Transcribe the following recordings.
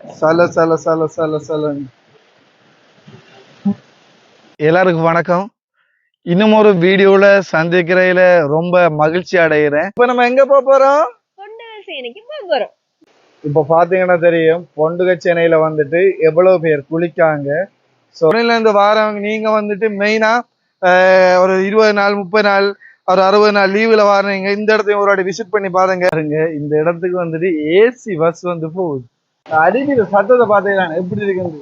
சல சல சல சல சல எல்லாருக்கும் வணக்கம். இன்னும் ஒரு வீடியோல சந்திக்கிறதுல ரொம்ப மகிழ்ச்சி அடைகிறேன். இப்ப நம்ம எங்க போக போறோம்? இப்ப பாத்தீங்கன்னா தெரியும் பொண்டுக சென்னையில வந்துட்டு எவ்வளவு பேர் குளிக்காங்க. ஸோ இருந்து வாரவங்க நீங்க வந்துட்டு மெயினா ஒரு இருபது நாள் முப்பது நாள் ஒரு அறுபது நாள் லீவுல வாரீங்க இந்த இடத்தையும் ஒரு வாட்டி விசிட் பண்ணி பாருங்க. பாருங்க இந்த இடத்துக்கு வந்துட்டு ஏசி பஸ் வந்து போகுது. அறிவியல் சத்தத்தை பார்த்தீங்கன்னா எப்படி இருக்குது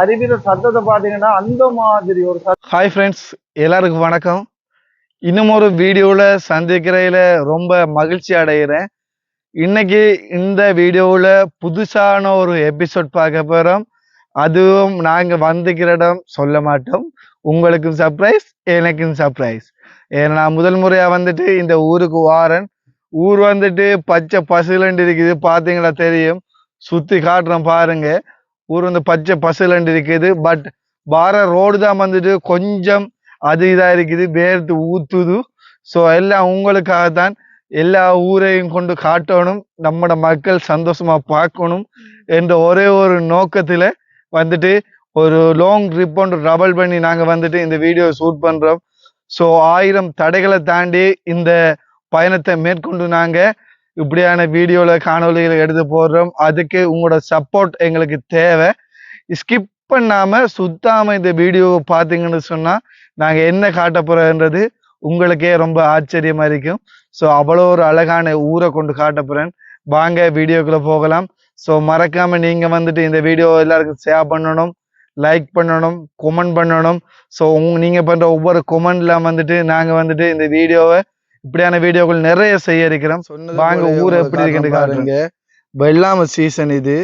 அறிவியல் சத்தத்தை பார்த்தீங்கன்னா அந்த மாதிரி ஒரு ஹாய் ஃப்ரெண்ட்ஸ் எல்லாருக்கும் வணக்கம். இன்னும் ஒரு வீடியோவில் சந்திக்கிறதுல ரொம்ப மகிழ்ச்சி அடைகிறேன். இன்னைக்கு இந்த வீடியோவில் புதுசான ஒரு எபிசோட் பார்க்க போகிறோம் அதுவும் நாங்கள் வந்துக்கிற இடம் சொல்ல மாட்டோம். உங்களுக்கும் சர்ப்ரைஸ் எனக்கும் சர்ப்ரைஸ் ஏன்னா நான் முதல் முறையாக வந்துட்டு இந்த ஊருக்கு வாரன். ஊர் வந்துட்டு பச்சை பசுலண்டு இருக்குது பார்த்தீங்களா தெரியும். சுற்றி காட்டுறோம் பாருங்க. ஊர் வந்து பச்சை பசுலண்டு இருக்குது. பட் வார ரோடு தான் வந்துட்டு கொஞ்சம் அது இதாக இருக்குது. வேர்த்து ஊத்துது. ஸோ எல்லாம் உங்களுக்காக தான் எல்லா ஊரையும் கொண்டு காட்டணும். நம்மட மக்கள் சந்தோஷமா பார்க்கணும் என்ற ஒரே ஒரு நோக்கத்துல வந்துட்டு ஒரு லாங் ட்ரிப் ஒன்று ட்ரபல் பண்ணி நாங்கள் வந்துட்டு இந்த வீடியோ ஷூட் பண்ணுறோம் ஸோ ஆயிரம் தடைகளை தாண்டி இந்த பயணத்தை மேற்கொண்டு நாங்கள் இப்படியான வீடியோவில் காணொலிகளை எடுத்து போடுறோம். அதுக்கு உங்களோட சப்போர்ட் எங்களுக்கு தேவை. ஸ்கிப் பண்ணாமல் சுத்தாமல் இந்த வீடியோவை பார்த்தீங்கன்னு சொன்னால் நாங்கள் என்ன காட்ட போகிறோன்றது உங்களுக்கே ரொம்ப ஆச்சரியமாக இருக்கும். ஸோ அவ்வளோ ஒரு அழகான ஊரை கொண்டு காட்ட போகிறேன் வாங்க வீடியோக்குள்ளே போகலாம். ஸோ மறக்காமல் நீங்கள் வந்துட்டு இந்த வீடியோ எல்லாருக்கும் ஷேர் பண்ணணும் லைக் பண்ணணும் கொமெண்ட் பண்ணணும். ஸோ உங் நீங்கள் பண்ணுற ஒவ்வொரு கொமெண்ட்ல வந்துட்டு நாங்கள் வந்துட்டு இந்த வீடியோவை இப்படியான வீடியோக்கள் நிறைய செய்ய இருக்கிறோம். வாங்க ஊரை எப்படி இருக்குன்னு பாருங்க. வெள்ளாமை சீசன் இது.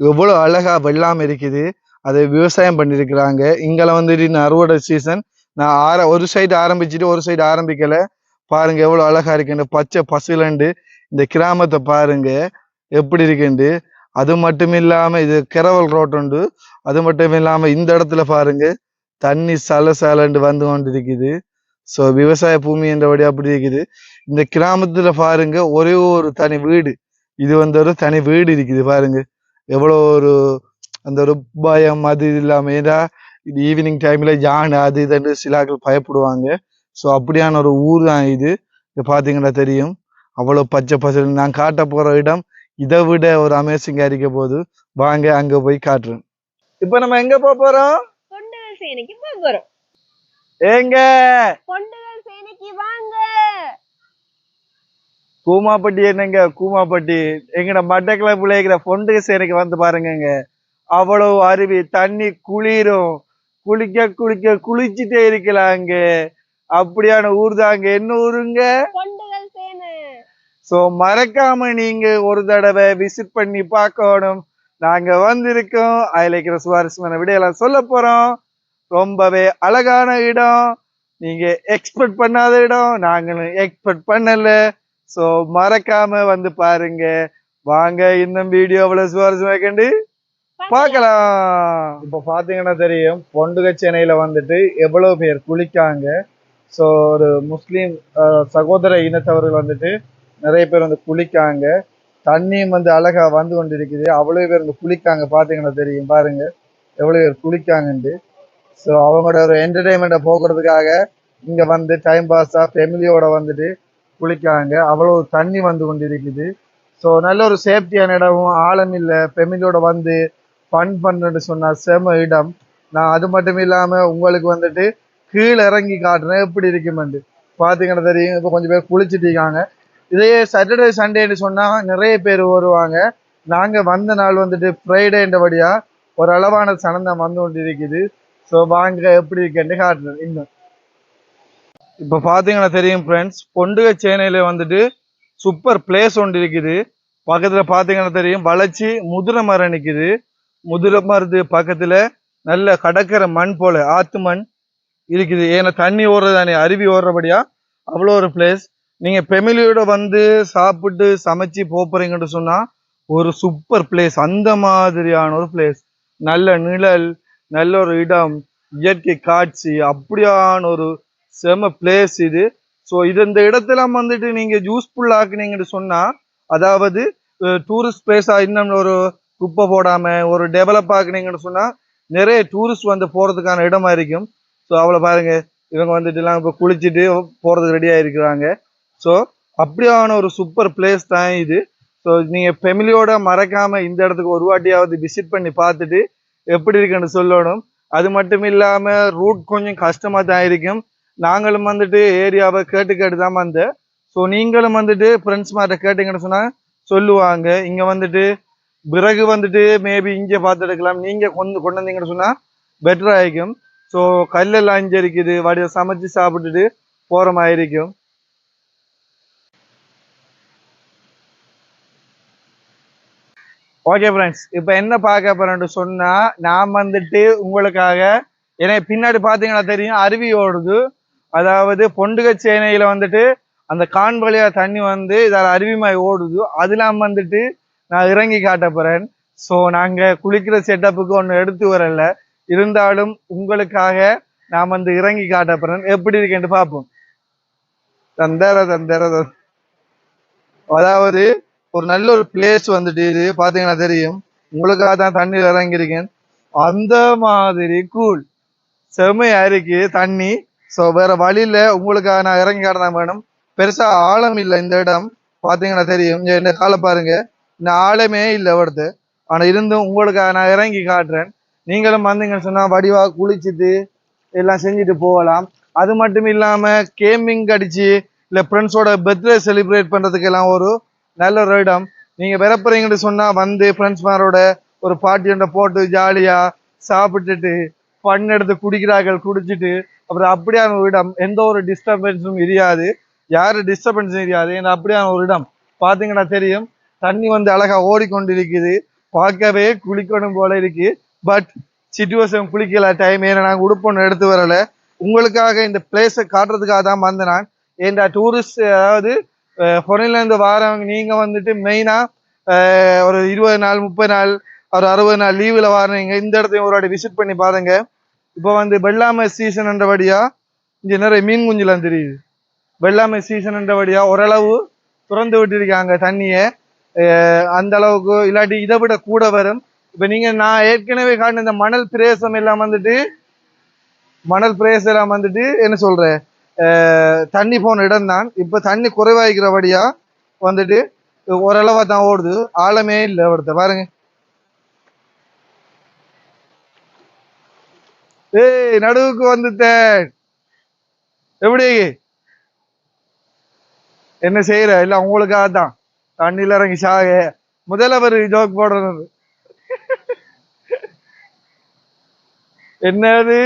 எவ்வளவு அழகா வெள்ளாமை இருக்குது. அதை விவசாயம் பண்ணிருக்கிறாங்க இங்கெல்லாம் வந்துட்டு அறுவடை சீசன் நான் ஆர ஒரு சைடு ஆரம்பிச்சுட்டு ஒரு சைடு ஆரம்பிக்கல. பாருங்க எவ்வளவு அழகா இருக்குண்டு பச்சை பசுலண்டு இந்த கிராமத்தை பாருங்க. எப்படி இருக்குண்டு அது மட்டும் இல்லாம இது கிரவல் ரோட் உண்டு. அது மட்டும் இல்லாம இந்த இடத்துல பாருங்க. தண்ணி சல சலண்டு வந்து கொண்டு இருக்குது ஸோ விவசாய பூமி என்றபடி அப்படி இருக்குது. இந்த கிராமத்துல பாருங்க ஒரே ஒரு தனி வீடு. இது வந்து ஒரு தனி வீடு இருக்குது பாருங்க. எவ்வளோ ஒரு அந்த ஒரு பயம் அது இல்லாம. இது ஈவினிங் டைம்ல யானை அது இதுன்னு சிலாக்கள் பயப்படுவாங்க. ஸோ அப்படியான ஒரு ஊர் தான் இது. இது பார்த்தீங்கன்னா தெரியும். அவ்வளோ பச்சை பசல் நான் காட்ட போற இடம் இதை விட ஒரு அமேசிங்காக இருக்க போது வாங்க அங்க போய் காட்டுறேன். இப்போ நம்ம எங்க போக போகிறோம் போகிறோம் ஏங்க! கொண்டு சேனைக்கு வாங்க! கூமாப்பட்டி என்னங்க? கூமாப்பட்டி. எங்கட மட்டக்கிளப்புல இருக்கிற பொண்டு சேனைக்கு வந்து பாருங்கங்க. அவ்வளவு அருவி தண்ணி குளிரும். குளிக்க குளிக்க குளிச்சுட்டே இருக்கலாங்க. அப்படியான ஊர் தாங்க. என்ன ஊருங்க? கொண்டுகள் சோ மறக்காம நீங்க ஒரு தடவை விசிட் பண்ணி பார்க்கணும். நாங்க வந்திருக்கோம். அதுல இருக்கிற சுவாரஸ்யமான விடையெல்லாம் சொல்ல போறோம். ரொம்பவே அழகான இடம். நீங்க எக்ஸ்பெக்ட் பண்ணாத இடம். நாங்களும் எக்ஸ்பெக்ட் பண்ணல. சோ மறக்காம வந்து பாருங்க. வாங்க இன்னும் வீடியோவில் சுவாரஸ்யமா கண்டு பார்க்கலாம். இப்ப பாத்தீங்கன்னா தெரியும் பொண்டுக சென்னையில வந்துட்டு எவ்வளவு பேர் குளிக்காங்க. ஸோ ஒரு முஸ்லீம் சகோதர இனத்தவர்கள் வந்துட்டு நிறைய பேர் வந்து குளிக்காங்க. தண்ணியும் வந்து அழகா வந்து கொண்டிருக்குது. அவ்வளவு பேர் வந்து குளிக்காங்க பாத்தீங்கன்னா தெரியும். பாருங்க எவ்வளவு பேர் குளிக்காங்கன்ட்டு. ஸோ அவங்களோட ஒரு என்டர்டெயின்மெண்ட்டை போக்குறதுக்காக இங்கே வந்து டைம் பாஸாக ஃபேமிலியோடு வந்துட்டு குளிக்காங்க. அவ்வளோ தண்ணி வந்து கொண்டிருக்குது. ஸோ நல்ல ஒரு சேஃப்டியான இடமும் ஆழம் இல்லை. ஃபேமிலியோட வந்து ஃபன் பண்ணுன்னு சொன்னால் செம இடம். நான் அது மட்டும் இல்லாமல் உங்களுக்கு வந்துட்டு கீழே இறங்கி காட்டுறேன். எப்படி இருக்குமெண்டு பார்த்தீங்கன்னா தெரியும். இப்போ கொஞ்சம் பேர் குளிச்சுட்டு இருக்காங்க. இதே சாட்டர்டே சண்டேன்னு சொன்னால் நிறைய பேர் வருவாங்க. நாங்கள் வந்த நாள் வந்துட்டு ஃப்ரைடேன்றபடியா ஒரு அளவான சனந்தம் வந்து கொண்டு இருக்குது ஸோ வாங்க எப்படி இருக்குன்னு காட்டுறது. இன்னும் இப்போ பார்த்தீங்கன்னா தெரியும் ஃப்ரெண்ட்ஸ் பொண்டுக சேனையில வந்துட்டு சூப்பர் பிளேஸ் ஒன்று இருக்குது. பக்கத்தில் பார்த்தீங்கன்னா தெரியும் வளைச்சி முதுரை மரம் நிற்கிது முதுரை மரத்து பக்கத்துல நல்ல கடற்கரை மண் போல ஆற்று மண் இருக்குது. ஏன்னா தண்ணி ஓடுறது தானே அருவி ஓடுறபடியா? அவ்வளோ ஒரு பிளேஸ் நீங்கள் ஃபெமிலியோட வந்து சாப்பிட்டு சமைச்சு போகிறீங்கன்னு சொன்னால் ஒரு சூப்பர் பிளேஸ் அந்த மாதிரியான ஒரு பிளேஸ் நல்ல நிழல் நல்ல ஒரு இடம் இயற்கை காட்சி அப்படியான ஒரு செம பிளேஸ் இது. ஸோ இது இந்த இடத்தெல்லாம் வந்துட்டு நீங்கள் யூஸ்ஃபுல் ஆக்குனீங்கன்னு சொன்னால் அதாவது டூரிஸ்ட் பிளேஸாக இன்னும் ஒரு குப்பை போடாமல் ஒரு டெவலப் ஆக்குனீங்கன்னு சொன்னால் நிறைய டூரிஸ்ட் வந்து போகிறதுக்கான இடமா இருக்கும். ஸோ அவளை பாருங்கள் இவங்க வந்துட்டுலாம் இப்போ குளிச்சுட்டு போகிறதுக்கு ரெடியாக இருக்கிறாங்க ஸோ அப்படியான ஒரு சூப்பர் பிளேஸ் தான் இது. ஸோ நீங்கள் ஃபெமிலியோட மறக்காமல் இந்த இடத்துக்கு ஒரு வாட்டியாவது விசிட் பண்ணி பார்த்துட்டு எப்படி இருக்குன்னு சொல்லணும். அது மட்டும் இல்லாமல் ரூட் கொஞ்சம் கஷ்டமாக தான் இருக்கும். நாங்களும் வந்துட்டு ஏரியாவை கேட்டு கேட்டு தான் வந்தேன். ஸோ நீங்களும் வந்துட்டு ஃப்ரெண்ட்ஸ் மாதிரி கேட்டீங்கன்னு சொன்னால் சொல்லுவாங்க. இங்கே வந்துட்டு பிறகு வந்துட்டு மேபி இங்கே பார்த்து எடுக்கலாம் நீங்கள் கொண்டு கொண்டு வந்தீங்கன்னு சொன்னால் பெட்டராக இருக்கும். ஸோ கல்லெல்லாம் இங்க இருக்குது வடிய சமைச்சு சாப்பிட்டுட்டு போகிற மாதிரி இருக்கும். ஓகே ஃப்ரெண்ட்ஸ் இப்போ என்ன பார்க்க போறேன்னு சொன்னால் நான் வந்துட்டு உங்களுக்காக ஏன்னா பின்னாடி பார்த்தீங்கன்னா தெரியும் அருவி ஓடுது. அதாவது பொண்டுக சேனையில் வந்துட்டு அந்த கான் வழியாக தண்ணி வந்து இதால் அருவிமாய் ஓடுது. அதெல்லாம் வந்துட்டு நான் இறங்கி காட்ட போகிறேன் ஸோ நாங்கள் குளிக்கிற செட்டப்புக்கு ஒன்று எடுத்து வரல. இருந்தாலும் உங்களுக்காக நான் வந்து இறங்கி காட்ட போகிறேன் எப்படி இருக்கேன்ட்டு பார்ப்போம். தந்தர தந்தர அதாவது ஒரு நல்ல ஒரு பிளேஸ் வந்துட்டு இது பார்த்தீங்கன்னா தெரியும். உங்களுக்காக தான் தண்ணியில் இறங்கியிருக்கேன். அந்த மாதிரி கூழ் செம்மையா இருக்கு தண்ணி. ஸோ வேற வழியில உங்களுக்காக நான் இறங்கி காட்டினா வேணும் பெருசா ஆழம் இல்லை இந்த இடம். பார்த்தீங்கன்னா தெரியும். என்ன காலை பாருங்க. இந்த ஆழமே இல்லை வருது ஆனால் இருந்தும் உங்களுக்காக நான் இறங்கி காட்டுறேன். நீங்களும் வந்தீங்கன்னு சொன்னால் வடிவாக குளிச்சுட்டு எல்லாம் செஞ்சுட்டு போகலாம். அது மட்டும் இல்லாமல் கேமிங் அடிச்சு இல்லை ஃப்ரெண்ட்ஸோட பர்த்டே செலிப்ரேட் பண்ணுறதுக்கெல்லாம் ஒரு நல்ல ஒரு இடம் நீங்கள் விரப்புறீங்கன்னு சொன்னால் வந்து ஃப்ரெண்ட்ஸ்மாரோட ஒரு பாட்டி ஒன்றை போட்டு ஜாலியாக சாப்பிட்டுட்டு ஃபன் எடுத்து குடிக்கிறார்கள் குடிச்சிட்டு அப்புறம் அப்படியான ஒரு இடம் எந்த ஒரு டிஸ்டர்பன்ஸும் தெரியாது யாரும் டிஸ்டர்பன்ஸும் தெரியாது ஏன்னா அப்படியான ஒரு இடம் பார்த்தீங்கன்னா தெரியும் தண்ணி வந்து அழகாக ஓடிக்கொண்டு இருக்குது பார்க்கவே குளிக்கணும் போல இருக்கு. பட் சிச்சுவேஷன் குளிக்கல டைம் ஏன்னா நாங்கள் உடுப்பொன்று எடுத்து வரலை. உங்களுக்காக இந்த பிளேஸை காட்டுறதுக்காக தான் வந்தேன் நான். ஏன்டா டூரிஸ்ட் அதாவது ஃபாரின்ல இருந்து வாரவங்க நீங்க வந்துட்டு மெயினா ஒரு இருபது நாள் முப்பது நாள் ஒரு அறுபது நாள் லீவில் வாரீங்க இந்த இடத்தையும் ஒரு வாட்டி விசிட் பண்ணி பாருங்க. இப்போ வந்து வெள்ளாமை சீசன்ன்றபடியா இங்க நிறைய மீன் குஞ்சுலாம் தெரியுது. வெள்ளாமை சீசன்ன்றபடியா ஓரளவு திறந்து விட்டுருக்காங்க தண்ணியை. அந்த அளவுக்கு இல்லாட்டி இதை விட கூட வரும். இப்ப நீங்க நான் ஏற்கனவே காட்டின இந்த மணல் பிரேசம் எல்லாம் வந்துட்டு மணல் பிரேசம் எல்லாம் வந்துட்டு என்ன சொல்றேன்? தண்ணி போன இடம் தான் இப்ப தண்ணி குறைவாய்க்கிறபடியா வந்துட்டு ஓரளவா தான் ஓடுது. ஆழமே இல்லை அவர்த்த பாருங்க. ஏய் நடுவுக்கு வந்துட்டேன். எப்படி? என்ன செய்யற இல்ல உங்களுக்காக தான் தண்ணியில இறங்கி சாக. முதல்வர் ஜோக் போடுறது என்னது?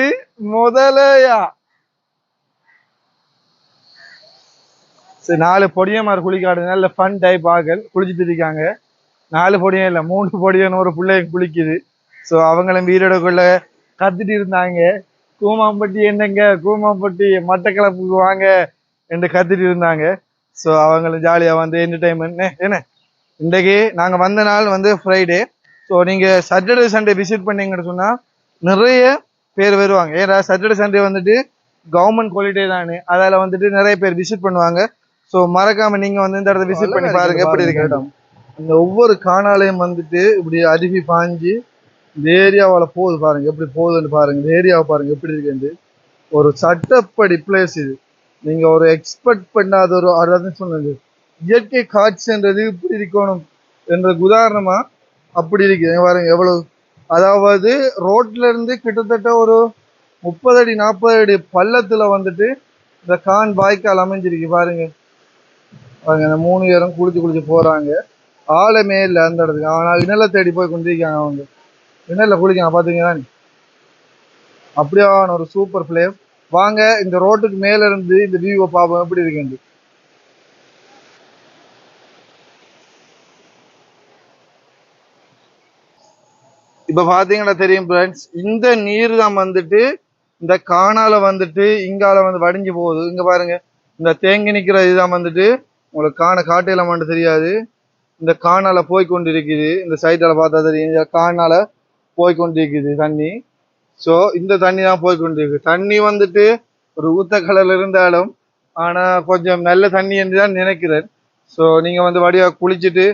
முதலையா? சரி நாலு பொடியமார் குளிக்காடு இல்லை ஃபன் டைப் ஆகல் குளிச்சுட்டு இருக்காங்க. நாலு பொடியும் இல்லை மூணு பொடியன்னு ஒரு பிள்ளைங்க குளிக்குது. ஸோ அவங்களும் வீரோடக்குள்ள கத்துட்டு இருந்தாங்க. கூமாம்பட்டி என்னங்க? கூமாம்பட்டி மட்டக்களப்புக்கு வாங்க என்று கத்துட்டு இருந்தாங்க. ஸோ அவங்களும் ஜாலியாக வந்து என்டர்டைன்மெண்ட் என்ன? இன்றைக்கு நாங்கள் வந்த நாள் வந்து ஃப்ரைடே ஸோ நீங்கள் சாட்டர்டே சண்டே விசிட் பண்ணீங்கன்னு சொன்னால் நிறைய பேர் வருவாங்க. ஏன்னா சாட்டர்டே சண்டே வந்துட்டு கவர்மெண்ட் ஹாலிடே தானே. அதில் வந்துட்டு நிறைய பேர் விசிட் பண்ணுவாங்க. ஸோ மறக்காம நீங்க வந்து இந்த இடத்த விசிட் பண்ணி பாருங்க. எப்படி இருக்கு இந்த ஒவ்வொரு காணாலையும் வந்துட்டு இப்படி அருவி பாஞ்சு இந்த ஏரியாவால போகுது பாருங்க. எப்படி போகுதுன்னு பாருங்க. இந்த ஏரியாவை பாருங்க. எப்படி இருக்குன்னு. ஒரு சட்டப்படி பிளேஸ் இது. நீங்க ஒரு எக்ஸ்பெக்ட் பண்ணாத ஒரு அதாவது சொன்னது. இயற்கை காட்சின்றது இப்படி இருக்கணும் என்றதுக்கு உதாரணமா அப்படி இருக்கு. பாருங்க எவ்வளவு. அதாவது ரோட்ல இருந்து கிட்டத்தட்ட ஒரு முப்பது அடி நாற்பது அடி பள்ளத்துல வந்துட்டு இந்த கான் வாய்க்கால் அமைஞ்சிருக்கு பாருங்க. பாருங்க அந்த மூணு பேரும் குளிச்சு குளிச்சு போறாங்க. ஆழமே இல்லை அந்த இடத்துக்கு. ஆனால் இணலை தேடி போய் குந்திருக்காங்க அவங்க. இணல்ல குளிக்காங்க பாத்தீங்களா அப்படியான ஒரு சூப்பர் பிளேஸ் வாங்க இந்த ரோட்டுக்கு மேல இருந்து இந்த வியூவை பார்ப்போம் எப்படி இருக்குண்டு இப்ப பாத்தீங்கன்னா தெரியும் ஃப்ரெண்ட்ஸ் இந்த நீர் தான் வந்துட்டு இந்த காணால வந்துட்டு இங்கால வந்து வடிஞ்சு போகுது. இங்க பாருங்க இந்த தேங்கி நிக்கிற இதுதான் வந்துட்டு உங்களுக்கு காண காட்டையில மட்டும் தெரியாது. இந்த காணால போய் கொண்டிருக்குது இந்த சைட்டால பார்த்தா தெரியும். இந்த காணால போய் கொண்டிருக்குது தண்ணி. ஸோ இந்த தண்ணி தான் போய் கொண்டிருக்கு தண்ணி வந்துட்டு ஒரு ஊத்த கலர்ல இருந்தாலும் ஆனா கொஞ்சம் நல்ல தண்ணி என்று தான் நினைக்கிறேன். ஸோ நீங்க வந்து வடிவாக குளிச்சுட்டு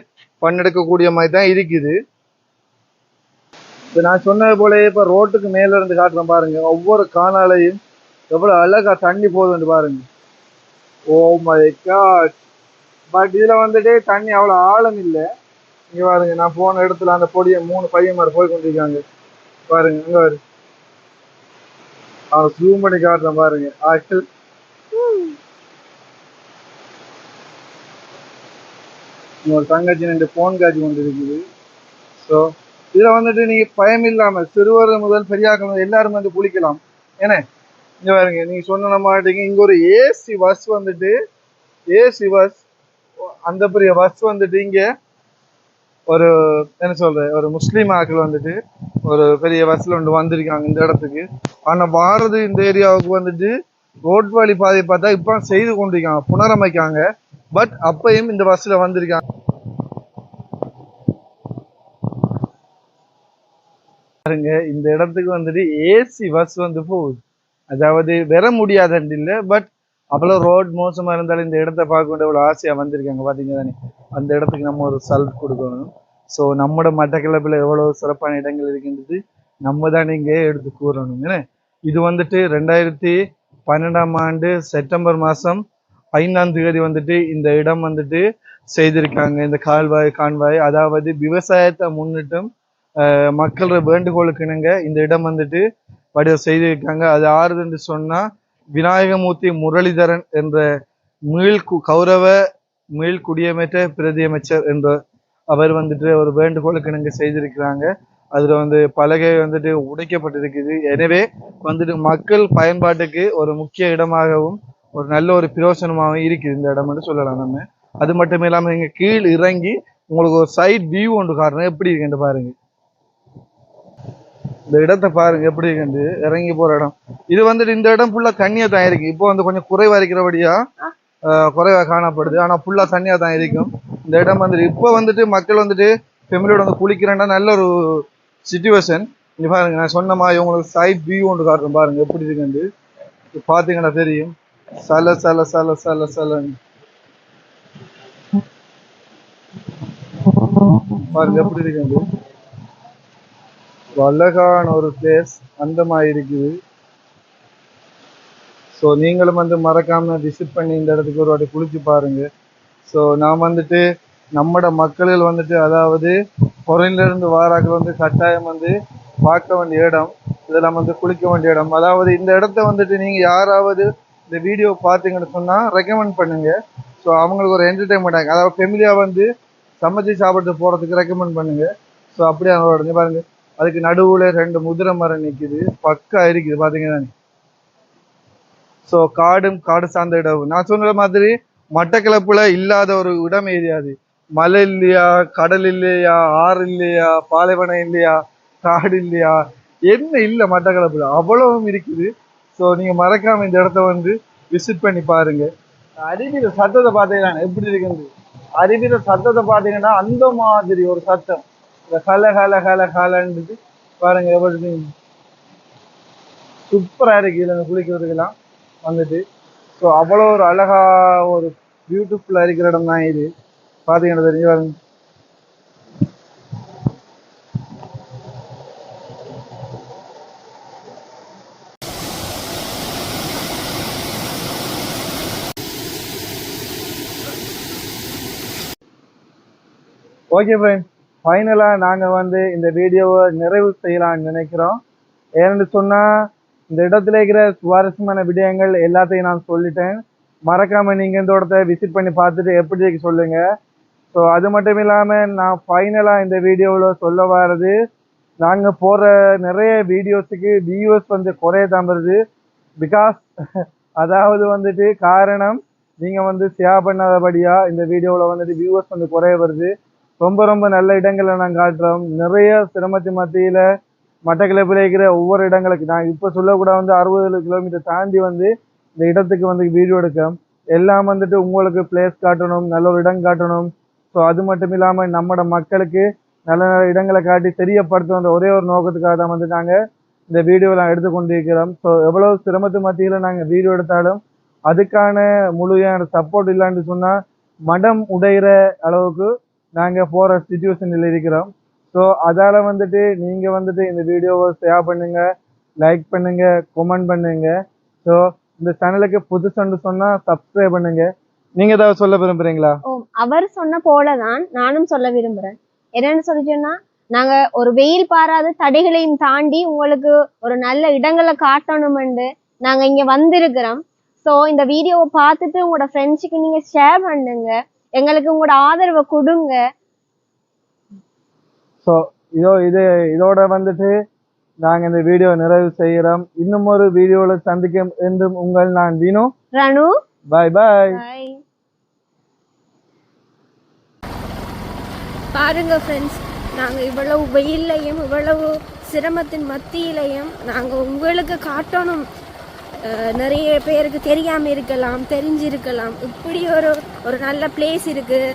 பண்ணெடுக்கக்கூடிய மாதிரி தான் இருக்குது. இப்போ நான் சொன்னது போல இப்போ ரோட்டுக்கு மேல இருந்து காட்டுறேன் பாருங்க. ஒவ்வொரு காணாலையும் எவ்வளவு அழகா தண்ணி போகுதுன்னு பாருங்க. ஓ மை காட் பட் இதுல வந்துட்டு தண்ணி அவ்வளவு ஆழம் இல்லை. இங்க பாருங்க நான் போன இடத்துல அந்த பொடியை மூணு பையன் மாதிரி போய் கொண்டிருக்காங்க. பாருங்க அங்க பாரு. அவன் ஜூம் பண்ணி காட்டுறேன் பாருங்க ஆக்கள் ஒரு தங்கச்சி ரெண்டு போன் காட்சி கொண்டு இருக்குது ஸோ இதுல வந்துட்டு நீங்க பயம் இல்லாம சிறுவர் முதல் பெரியாக்கள் முதல் எல்லாரும் வந்து குளிக்கலாம். ஏன்னா இங்க பாருங்க நீங்க சொன்ன மாட்டீங்க இங்க ஒரு ஏசி பஸ் வந்துட்டு ஏசி பஸ் அந்த பெரிய பஸ் வந்துட்டு இங்க ஒரு என்ன சொல்றது ஒரு முஸ்லீம் ஆக்கள் வந்துட்டு ஒரு பெரிய பஸ்ல ஒன்று வந்திருக்காங்க இந்த இடத்துக்கு. ஆனா வாரது இந்த ஏரியாவுக்கு வந்துட்டு ரோட் வழி பாதை பார்த்தா இப்போ செய்து கொண்டிருக்காங்க புனரமைக்காங்க. பட் அப்பயும் இந்த பஸ்ல வந்திருக்காங்க. பாருங்க இந்த இடத்துக்கு வந்துட்டு ஏசி பஸ் வந்து போகுது. அதாவது வர முடியாதுன்னு இல்லை பட் அவ்வளோ ரோட் மோசமாக இருந்தாலும் இந்த இடத்த பார்க்க வேண்டிய எவ்வளோ ஆசையாக வந்திருக்காங்க. பார்த்தீங்க தானே? அந்த இடத்துக்கு நம்ம ஒரு சல்ட் கொடுக்கணும். ஸோ நம்மளோட மட்டக்களப்பில் எவ்வளோ சிறப்பான இடங்கள் இருக்கின்றது நம்ம தான் இங்கே எடுத்து கூறணும் இது வந்துட்டு ரெண்டாயிரத்தி பன்னெண்டாம் ஆண்டு செப்டம்பர் மாதம் ஐந்தாம் தேதி வந்துட்டு இந்த இடம் வந்துட்டு செய்திருக்காங்க. இந்த கால்வாய் கான்வாய் அதாவது விவசாயத்தை முன்னிட்டும் மக்களோட வேண்டுகோளுக்கு இணங்க இந்த இடம் வந்துட்டு வடிவம் செய்திருக்காங்க. அது ஆறுதுன்னு சொன்னால் விநாயகமூர்த்தி முரளிதரன் என்ற மீள் கௌரவ மீள் குடியமற்ற பிரதியமைச்சர் என்ற அவர் வந்துட்டு ஒரு வேண்டுகோளுக்கு இணங்க செய்திருக்கிறாங்க. அதில் வந்து பலகை வந்துட்டு உடைக்கப்பட்டிருக்குது. எனவே வந்துட்டு மக்கள் பயன்பாட்டுக்கு ஒரு முக்கிய இடமாகவும் ஒரு நல்ல ஒரு பிரயோசனமாகவும் இருக்குது இந்த இடம்னு சொல்லலாம் நம்ம. அது மட்டும் இல்லாமல் இங்கே கீழ் இறங்கி உங்களுக்கு ஒரு சைட் வியூ ஒன்று காரணம் எப்படி இருக்குன்னு பாருங்கள் இந்த இடத்தை பாருங்க எப்படி இருக்குன்னு இறங்கி போற இடம். இது வந்துட்டு இந்த இடம் ஃபுல்லா தண்ணியா தான் இருக்கு. இப்போ வந்து கொஞ்சம் குறைவா இருக்கிறபடியா குறைவா காணப்படுது. ஆனா ஃபுல்லா தண்ணியா தான் இருக்கும். இந்த இடம் வந்துட்டு இப்போ வந்துட்டு மக்கள் வந்துட்டு ஃபெமிலியோட வந்து குளிக்கிறேன்னா நல்ல ஒரு சுச்சுவேஷன் இங்க பாருங்க நான் சொன்ன மாதிரி உங்களுக்கு சைட் வியூ ஒன்று காட்டுறேன் பாருங்க எப்படி இருக்குன்னு பாத்தீங்கன்னா தெரியும். சல சல சல சல சலன்னு. பாருங்க எப்படி இருக்குது அழகான ஒரு பிளேஸ் அந்த மாதிரி இருக்குது ஸோ நீங்களும் வந்து மறக்காமல் விசிட் பண்ணி இந்த இடத்துக்கு ஒரு வாட்டி குளிச்சு பாருங்கள் ஸோ நான் வந்துட்டு நம்மட மக்களில் வந்துட்டு அதாவது foreign இருந்து வாராக்கள் வந்து கட்டாயம் வந்து பார்க்க வேண்டிய இடம். இதெல்லாம் வந்து குளிக்க வேண்டிய இடம். அதாவது இந்த இடத்த வந்துட்டு நீங்கள் யாராவது இந்த வீடியோ பார்த்தீங்கன்னு சொன்னால் ரெக்கமெண்ட் பண்ணுங்கள் ஸோ அவங்களுக்கு ஒரு என்டர்டைன்மெண்ட் ஆகும் அதாவது ஃபெமிலியாக வந்து சமைச்சு சாப்பிட்டு போகிறதுக்கு ரெக்கமெண்ட் பண்ணுங்கள் ஸோ அப்படியே அவங்களோட பாருங்கள் அதுக்கு நடுவுல ரெண்டு முதிரை மரம் நிக்குது. பக்கா இருக்குது பாத்தீங்கன்னா ஸோ காடும் காடு சார்ந்த இடம். நான் சொன்ன மாதிரி மட்டக்களப்புல இல்லாத ஒரு இடம் ஏரியாது மலை இல்லையா கடல் இல்லையா ஆறு இல்லையா பாலைவனம் இல்லையா காடு இல்லையா என்ன இல்லை மட்டக்களப்புல. அவ்வளவும் இருக்குது. ஸோ நீங்க மறக்காம இந்த இடத்த வந்து விசிட் பண்ணி பாருங்க. அறிவியல் சத்தத்தை பார்த்தீங்கன்னா எப்படி இருக்குது அருவியில சத்தத்தை பார்த்தீங்கன்னா அந்த மாதிரி ஒரு சத்தம். இந்த ஹல ஹல ஹல கலன்றது பாருங்க எப்படி சூப்பராக இருக்கு இதில் குளிக்கிறதுக்கெல்லாம் வந்துட்டு. ஸோ அவ்வளோ ஒரு அழகா ஒரு பியூட்டிஃபுல்லா இருக்கிற இடம் தான் இது. பார்த்தீங்கன்னா தெரிஞ்சு பாருங்க. ஓகே ஃப்ரெண்ட் ஃபைனலாக நாங்கள் வந்து இந்த வீடியோவை நிறைவு செய்யலாம்னு நினைக்கிறோம். ஏன்னு சொன்னால் இந்த இடத்துல இருக்கிற சுவாரஸ்யமான விடயங்கள் எல்லாத்தையும் நான் சொல்லிட்டேன். மறக்காமல் நீங்கள் இந்த இடத்த விசிட் பண்ணி பார்த்துட்டு எப்படி இருக்கு சொல்லுங்க. ஸோ அது மட்டும் இல்லாமல் நான் ஃபைனலாக இந்த வீடியோவில் சொல்ல வர்றது நாங்கள் போடுற நிறைய வீடியோஸுக்கு வியூவர்ஸ் வந்து குறைய தான் வருது. பிகாஸ் அதாவது வந்துட்டு காரணம் நீங்கள் வந்து ஷேர் பண்ணாதபடியாக இந்த வீடியோவில் வந்துட்டு வியூவர்ஸ் வந்து குறைய வருது. ரொம்ப ரொம்ப நல்ல இடங்களை நான் காட்டுறோம். நிறைய சிரமத்து மத்தியில் மட்டக்கிழப்பில் இருக்கிற ஒவ்வொரு இடங்களுக்கு நான் இப்போ சொல்லக்கூட வந்து அறுபது கிலோமீட்டர் தாண்டி வந்து இந்த இடத்துக்கு வந்து வீடியோ எடுக்க எல்லாம் வந்துட்டு உங்களுக்கு பிளேஸ் காட்டணும் நல்ல ஒரு இடம் காட்டணும். ஸோ அது மட்டும் இல்லாமல் நம்மளோட மக்களுக்கு நல்ல நல்ல இடங்களை காட்டி தெரியப்படுத்தணுன்ற ஒரே ஒரு நோக்கத்துக்காக தான் வந்து நாங்கள் இந்த வீடியோவை எடுத்து எடுத்துக்கொண்டிருக்கிறோம் ஸோ எவ்வளோ சிரமத்து மத்தியில் நாங்கள் வீடியோ எடுத்தாலும் அதுக்கான முழுமையான சப்போர்ட் இல்லைன்னு சொன்னால் மடம் உடையிற அளவுக்கு நாங்கள் போகிற சுச்சுவேஷனில் இருக்கிறோம். ஸோ அதால் வந்துட்டு நீங்கள் வந்துட்டு இந்த வீடியோவை ஷேர் பண்ணுங்கள் லைக் பண்ணுங்கள் கமெண்ட் பண்ணுங்கள் ஸோ இந்த சேனலுக்கு புதுசுன்னு சொன்னால் சப்ஸ்கிரைப் பண்ணுங்கள் நீங்கள் ஏதாவது சொல்ல விரும்புகிறீங்களா ஓ அவர் சொன்ன போல தான் நானும் சொல்ல விரும்புகிறேன் என்னன்னு சொல்லி நாங்கள் ஒரு வெயில் பாராத தடைகளையும் தாண்டி உங்களுக்கு ஒரு நல்ல இடங்களை காட்டணும்னு நாங்கள் இங்கே வந்திருக்கிறோம். ஸோ இந்த வீடியோவை பார்த்துட்டு உங்களோட ஃப்ரெண்ட்ஸுக்கு நீங்கள் ஷேர் பண்ணுங்கள் எங்களுக்கு உங்களோட ஆதரவை கொடுங்க. ஸோ இதோ இது இதோட வந்துட்டு நாங்கள் இந்த வீடியோ நிறைவு செய்கிறோம். இன்னும் ஒரு வீடியோவில் சந்திக்கும் என்றும் உங்கள் நான் வினு ரணு பாய் பாய் பாருங்க ஃப்ரெண்ட்ஸ் நாங்க இவ்வளவு வெயில்லையும் இவ்வளவு சிரமத்தின் மத்தியிலையும் நாங்க உங்களுக்கு காட்டணும். நிறைய பேருக்கு தெரியாமல் இருக்கலாம் தெரிஞ்சிருக்கலாம். இப்படி ஒரு ஒரு நல்ல பிளேஸ் இருக்குது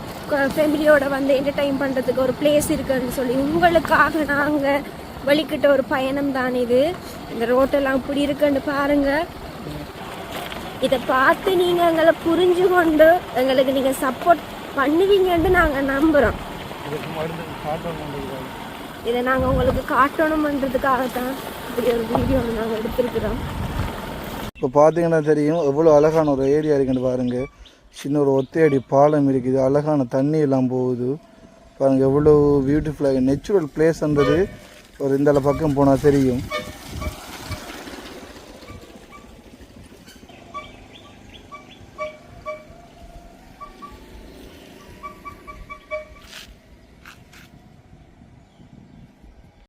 ஃபேமிலியோட வந்து என்டர்டைன் பண்ணுறதுக்கு ஒரு பிளேஸ் இருக்குன்னு சொல்லி உங்களுக்காக நாங்கள் வழிக்கிட்ட ஒரு பயணம் தான் இது. இந்த ரோட்டெல்லாம் இப்படி இருக்குன்னு பாருங்கள் இதை பார்த்து நீங்கள் எங்களை புரிஞ்சு கொண்டு எங்களுக்கு நீங்கள் சப்போர்ட் பண்ணுவீங்கன்னு நாங்கள் நம்புகிறோம் இதை நாங்கள் உங்களுக்கு காட்டணுமன்றதுக்காக தான் இப்படி ஒரு வீடியோ நாங்கள் எடுத்திருக்கிறோம். இப்போ பார்த்தீங்கன்னா தெரியும் எவ்வளோ அழகான ஒரு ஏரியா இருக்குன்னு பாருங்கள் சின்ன ஒரு ஒத்தையடி பாலம் இருக்குது. அழகான தண்ணி எல்லாம் போகுது பாருங்கள் எவ்வளோ பியூட்டிஃபுல்லாக நேச்சுரல் பிளேஸ்ன்றது ஒரு இந்த பக்கம் போனால் தெரியும்.